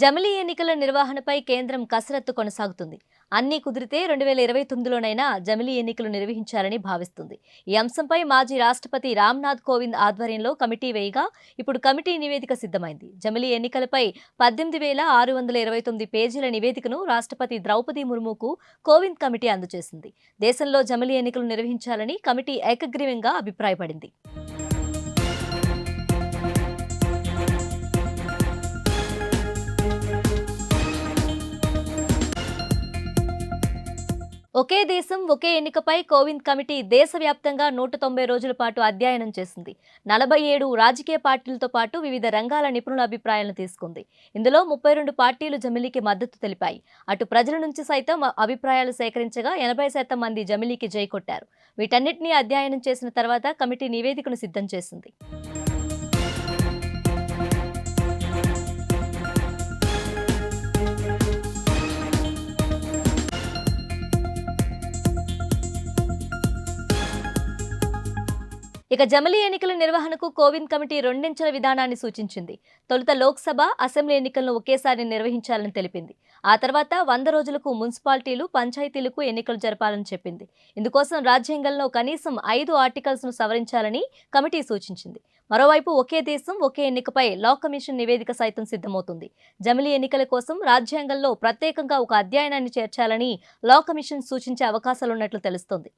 జమిలీ ఎన్నికల నిర్వహణపై కేంద్రం కసరత్తు కొనసాగుతుంది. అన్నీ కుదిరితే రెండు వేల ఇరవై తొమ్మిదిలోనైనా జమిలీ ఎన్నికలు నిర్వహించాలని భావిస్తుంది. ఈ అంశంపై మాజీ రాష్ట్రపతి రామ్నాథ్ కోవింద్ ఆధ్వర్యంలో కమిటీ వేయగా ఇప్పుడు కమిటీ నివేదిక సిద్ధమైంది. జమిలీ ఎన్నికలపై పద్దెనిమిది వేల ఆరు వందల ఇరవై తొమ్మిది పేజీల నివేదికను రాష్ట్రపతి ద్రౌపది ముర్ముకు కోవింద్ కమిటీ అందజేసింది. దేశంలో జమిలీ ఎన్నికలు నిర్వహించాలని కమిటీ ఏకగ్రీవంగా అభిప్రాయపడింది. ఒకే దేశం ఒకే ఎన్నికపై కోవింద్ కమిటీ దేశవ్యాప్తంగా నూట తొంభై రోజుల పాటు అధ్యయనం చేసింది. నలభై ఏడు రాజకీయ పార్టీలతో పాటు వివిధ రంగాల నిపుణుల అభిప్రాయాలను తీసుకుంది. ఇందులో ముప్పై రెండు పార్టీలు జమిలీకి మద్దతు తెలిపాయి. అటు ప్రజల నుంచి సైతం అభిప్రాయాలు సేకరించగా ఎనభై శాతం మంది జమిలీకి జై కొట్టారు వీటన్నిటినీ అధ్యయనం చేసిన తర్వాత కమిటీ నివేదికను సిద్ధం చేసింది. ఇక జమిలీ ఎన్నికల నిర్వహణకు కోవింద్ కమిటీ రెండించెల విధానాన్ని సూచించింది. తొలుత లోక్సభ అసెంబ్లీ ఎన్నికలను ఒకేసారి నిర్వహించాలని తెలిపింది. ఆ తర్వాత వంద రోజులకు మున్సిపాలిటీలు పంచాయతీలకు ఎన్నికలు జరపాలని చెప్పింది. ఇందుకోసం రాజ్యాంగంలో కనీసం ఐదు ఆర్టికల్స్ను సవరించాలని కమిటీ సూచించింది. మరోవైపు ఒకే దేశం ఒకే ఎన్నికపై లా కమిషన్ నివేదిక సైతం సిద్ధమవుతుంది. జమిలీ ఎన్నికల కోసం రాజ్యాంగంలో ప్రత్యేకంగా ఒక అధ్యయనాన్ని చేర్చాలని లా కమిషన్ సూచించే అవకాశాలున్నట్లు తెలుస్తోంది.